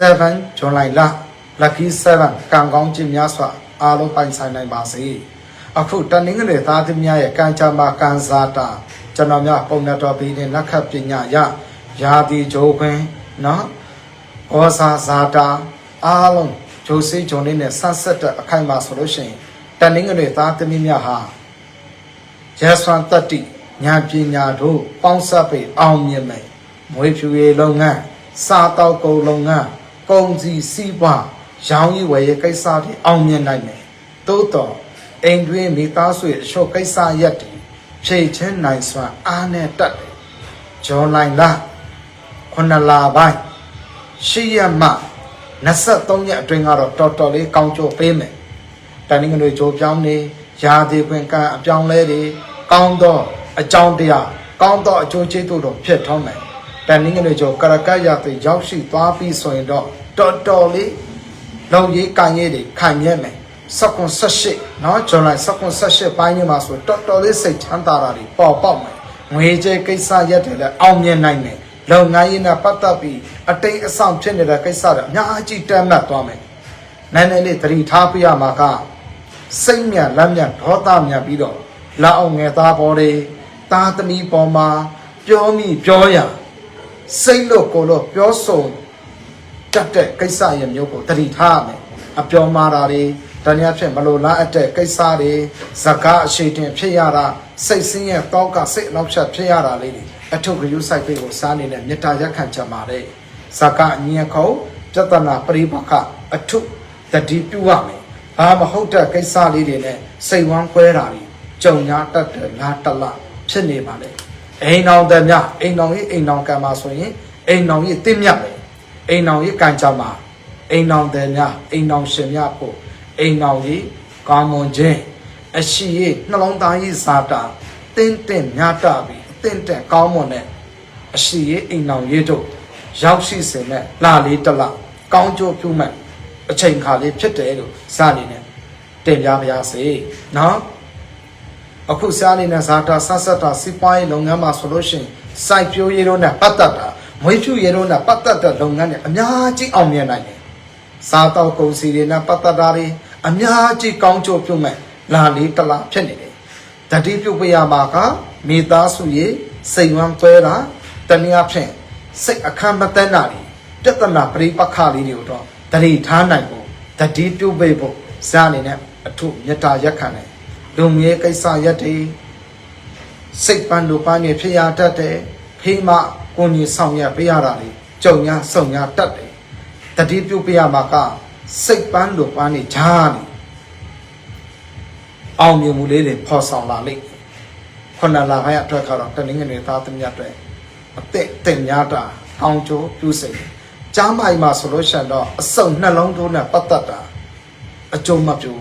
7ဇွန်လလ lucky 7ကံကောင်းခြင်းများစွာအားလုံးပိုင်ဆိုင်နိုင်ပါစေအခုတနင်္ဂနွေသားသမီးများရဲ့ကံကြမ္မာကံစားတာကျွန်တော်များပုံနဲ့တော်ပြီးတဲ့နက္ခတ်ပညာရယာတိဂျိုးခွင်းနော်ဩဇာဇာတာအားလုံးဂျိုးစိဂျုံလေးနဲ့ဆက်ဆက်တဲ့အခိုင်အမာဆိုလို့ရှိရင်တနင်္ဂနွေသားသမီးများဟာရသန်တတ္တိညာပညာတို့ပေါင်းစပ်ပြီးအောင်မြင်မယ်မွေးဖြူရေးလုပ်ငန်းစားတောက်ကုန်လုပ်ငန်း ကုန်စည်စီးပွားရောင်းရည်ဝယ်ရေးကိစ္စတွေအောင်မြင်နိုင်မယ်သို့တော့အိမ်တွင်းမိသားစုရဲ့အလျှော့ကိစ္စရက်တွေဖြည့်ချင်းနိုင်စွာအားနဲ့တက်တယ်ဂျွန်လိုင်းလာခုနလာပိုင်းရှိရမှ23ရက်အတွင်းကတော့တော်တော်လေးကောင်းကျိုးပေးမယ်တနင်္ဂနွေကြိုးပြောင်းနေရာသီခွင်ကံအပြောင်းလဲတွေကောင်းသောအကြောင်းတရားကောင်းသောအကျိုးကျေးဇူးတို့ဖြစ်ထွန်းမယ် တနင်္ဂနွေကြိုးကရကတ်ရတဲ့ရောက်ရှိသွားပြီဆိုရင်တော့တော်တော်လေးလုံရေးကံရေးတွေခံရမယ်စက္ကွန်78เนาะဇွန်လစက္ကွန်78ပိုင်းနေမှာဆိုတော်တော်လေးစိတ်ချမ်းသာတာတွေပေါ်ပေါက်မယ်ငွေကြေးကိစ္စရက်တွေလည်းအောင်မြင်နိုင်မယ်လုပ်ငန်းရေးနဲ့ပတ်သက်ပြီးအတိတ်အဆောင်ဖြစ်နေတဲ့ကိစ္စတွေအများကြီးတက်မှတ်သွားမယ်နည်းနည်းလေးသတိထားပြရမှာကစိတ်မြတ်လက်မြတ်ဒေါသမြတ်ပြီးတော့လက်အောင်ငယ်သားပေါ်တွေသားသမီးပေါ်မှာပြောမိပြောရ စိတ်လို့ကိုယ်လို့ပြောဆိုတတ်တဲ့ကိစ္စရမျိုးကိုသတိထားရမယ်အပြောမှားတာတွေတနည်းဖြစ်မလို့လားအပ်တဲ့ကိစ္စတွေဇကာအရှိတင်ဖြစ်ရတာစိတ်ဆင်းရဲတောကစိတ်အနောက်ချက်ဖြစ်ရတာလေးတွေအထုကယူဆိုင်ပိတ်ကိုစားနေတဲ့မေတ္တာရက်ခံချက်ပါတယ်ဇကာအညင်ခုံပြဿနာပရိပခအထုတတိပြုရမယ်ဘာမဟုတ်တဲ့ကိစ္စလေးတွေနဲ့စိတ်ဝမ်းခွဲတာတွေကြုံညာတတ်တဲ့လားတလဖြစ်နေပါလေ အိမ်အောင်တဲ့မြအိမ်အောင်ကြီးအိမ်အောင်ကံပါဆိုရင်အိမ်အောင်ကြီးတင့်မြတ်မယ်အိမ်အောင်ကြီးကံကြမှာအိမ်အောင်တဲ့မြအိမ်အောင်ရှင်မြဖို့အိမ်အောင်ကြီးကောင်းမွန်ခြင်းအရှိရေးနှလုံးသားကြီးဇာတာတင်းတင်းမြတ်တာပြီးအတင်းတက်ကောင်းမွန်တဲ့အရှိရေးအိမ်အောင်ရေးတို့ရောက်ရှိစင်နဲ့လာလေးတစ်လကောင်းကျိုးပြုမဲ့အချိန်ခါလေးဖြစ်တယ်လို့စနေနဲ့တင်ပြပါရစေနော် အခုစားနေတဲ့ဇာတာဆက်ဆက်တာစီးပွားရေးလုပ်ငန်းမှာဆိုလို့ရှိရင်စိုက်ပျိုးရေးတို့နဲ့ပတ်သက်တာမွေးဖြူရေးတို့နဲ့ပတ်သက်တဲ့လုပ်ငန်းတွေအများကြီးအောင်မြင်နိုင်တယ်။စားတော့ကုန်စည်တွေနဲ့ပတ်သက်တာတွေအများကြီးကောင်းကျိုးပြုမဲ့လာလေးတစ်လားဖြစ်နေတယ်။တတိပြုတ်ပြရမှာကမိသားစုရေးစိတ်ဝမ်းကွဲတာတနည်းအားဖြင့်စိတ်အခမ်းမတန်းတာတွေပြဿနာပရိပခလေးတွေကိုတော့တတိထားနိုင်ဖို့တတိပြုတ်ပြဖို့ဇာအနေနဲ့အထုမေတ္တာရက်ခံတယ်။ လူမျိုးကိစ္စရက်တွေစိတ်ပန်းတို့ပန်းနေဖြစ်ရတတ်တယ်ဖေးမကိုကြီးဆောင်ရပေးရတာလေကြုံညာစုံညာတတ်တယ်တတိပြုတ်ပေးရမှာကစိတ်ပန်းတို့ပန်းနေဂျားနေအောင်မြင်မှုလေးတွေဖော်ဆောင်လာလိမ့်မယ်ခုနလာခိုင်းအတွက်ကတော့တနင်္ဂနွေသားသမီးအတွက်အသက်တင်များတာကောင်းကျိုးပြုစိတ်ကြားမိုင်မှာဆိုလို့ရှိရင်တော့အစုံနှလုံးသွင်းနဲ့ပတ်သက်တာအကျုံးမပြူ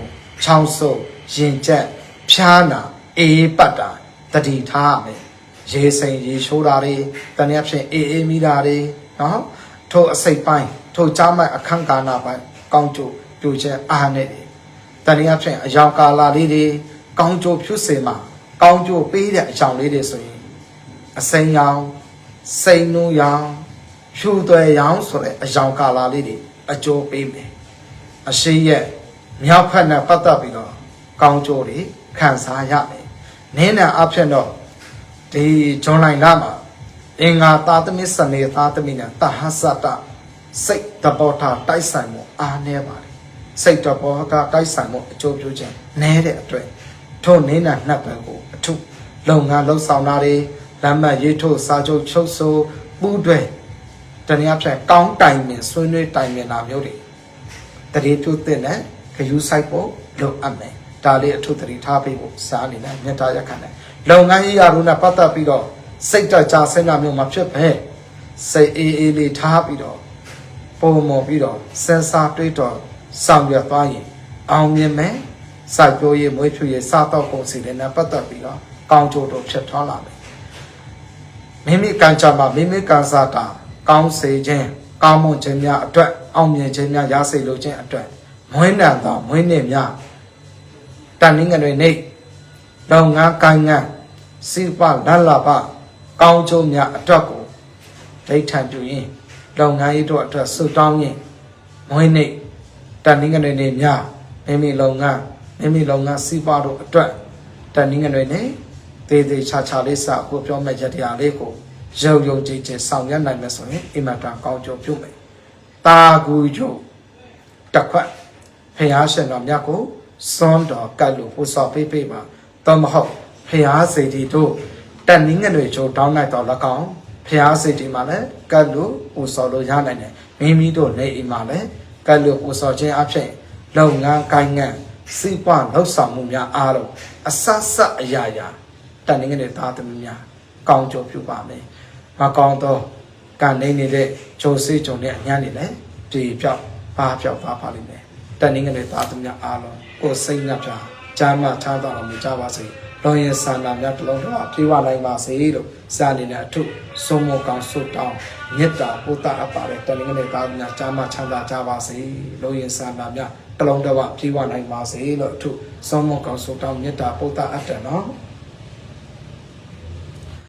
ချောင်းဆုပ်ရင်ကျက် ဖြားနာအေးပတ်တာတတိထားရမယ်ရေစိမ်ရေရှိုးတာတွေတနည်းအားဖြင့်အေးအေးမိတာတွေနော်ထို့အစိတ်ပိုင်းထို့ကြားမိုက်အခန်းကာလပိုင်းကောင်းကျိုးပြူချက်အားနဲ့တွေတနည်းအားဖြင့်အယောင်ကာလာလေးတွေကောင်းကျိုးဖြူစေမှာကောင်းကျိုးပေးတဲ့အကြောင်းလေးတွေဆိုရင်အစိမ်းရောင်စိန်နူးရောင်ဖြူသွဲရောင်ဆိုတဲ့အယောင်ကာလာလေးတွေအကျိုးပေးမယ်အရှိရဲ့မြောက်ဖက်နဲ့ပတ်သက်ပြီးတော့ကောင်းကျိုးတွေ ခံစားရမယ်။နင်းနဲ့အဖြစ်တော့ဒီဂျွန်လိုင်းလာမှာအင်္ဂါသာသမီစနေသာသမီနဲ့တဟဆတစိတ်တဘောထားတိုက်ဆိုင်မှုအားနည်းပါတယ်။စိတ်တဘောထားတိုက်ဆိုင်မှုအကျိုးပြုခြင်းနည်းတဲ့အတွက်ထို့နင်းနဲ့နှက်ပံကိုအထုလုပ်ငန်းလှုပ်ဆောင်တာတွေလမ်းမရေးထို့စာချုပ်ချုပ်ဆိုပူးတွဲတနည်းအားဖြင့်ကောင်းတိုင်ပင်ဆွေးနွေးတိုင်ပင်တာမျိုးတွေတရေပြုတ်တဲ့နဲ့ခယူဆိုင်ဖို့လုပ်အပ်မယ် ဒါလေးအထုတရီထားပေးဖို့စားအနေနဲ့မြတ်တာရက်ခံတယ်လုပ်ငန်းရေးရာတို့နဲ့ပတ်သက်ပြီးတော့စိတ်တကြဆင်းတာမျိုးမဖြစ်ပဲစိတ်အေးအေးလေးထားပြီးတော့ပုံမော်ပြီးတော့စင်စာတွေးတော့ဆောင်ရွက်သွားရင်အောင်မြင်မယ်စိုက်ပျိုးရေးမွေးဖြူရေးစားတော့ကုန်စီတွေနဲ့ပတ်သက်ပြီးတော့ကောင်းကျိုးတို့ဖြစ်ထွန်းလာမယ်မိမိကံကြမှာမိမိကံစားတာကောင်းစေခြင်းကောင်းမွန်ခြင်းများအတွက်အောင်မြင်ခြင်းများရစေလိုခြင်းအတွက်မွေးနံသောမွေးနေ့များ တန်နည်းငယ်တွေနေလောင်ငန်းကိုင်းငန်းစိပလလပကောင်းကျိုးများအတွက်ကိုဒိဋ္ဌံပြုရင်လောင်ငန်းရေးတို့အတွက်ဆုတောင်းရင်မွေးနေ့တန်နင်းငွေနေ့များမိမိလုံငန်းမိမိလုံငန်းစီးပွားတို့အတွက်တန်နင်းငွေနေ့သေးသေးချာချာလေးစကိုပြောမဲ့ရက်တရားလေးကိုရုံရုံကြည်ကြည်ဆောင်ရွက်နိုင်မယ်ဆိုရင်အင်မတန်ကောင်းကျိုးပြုမယ်တာကူကျိုးတစ်ခွက်ဖះရှင်တော်မြတ်ကို စွန်းတော်ကတ်လို့ပူစော်ပေးပေးပါတော့မဟုတ်ဖះစေတီတို့တန်နင်းငွေချိုးတောင်းလိုက်တော့၎င်းဖះစေတီမှာလည်းကတ်လို့ပူစော်လို့ရနိုင်တယ်မိမိတို့နေအိမ်မှာလည်းကတ်လို့ပူစော်ခြင်းအဖြစ်လုပ်ငန်းကိုင်းငန်းစီးပွားလှုပ်ဆောင်မှုများအားလုံးအဆတ်ဆက်အရာရာတန်နင်းငွေသားသမီးများကောင်းကျိုးပြုပါမယ်မကောင်းတော့ကနေနေတဲ့ဂျိုစေးဂျုံနဲ့အညာနေလည်းဒီပြောက်ပါပြောက်သွားပါလိမ့်မယ် တန်နင်းငွေသားသမီးများအားလုံးကိုယ်စိတ်နှပြဂျာမချားတော်မူကြပါစေလောရင်ဆန္ဒများတစ်လုံးတော့ပြေဝနိုင်ပါစေလို့စာအနေနဲ့အထုဆုံးမကောင်ဆုတောင်းမေတ္တာပို့တာအပ်ပါတယ်တန်နင်းငွေသားသမီးများဂျာမချမ်းသာကြပါစေလောရင်ဆန္ဒများတစ်လုံးတော့ပြေဝနိုင်ပါစေလို့အထုဆုံးမကောင်ဆုတောင်းမေတ္တာပို့တာအပ်တယ်နော်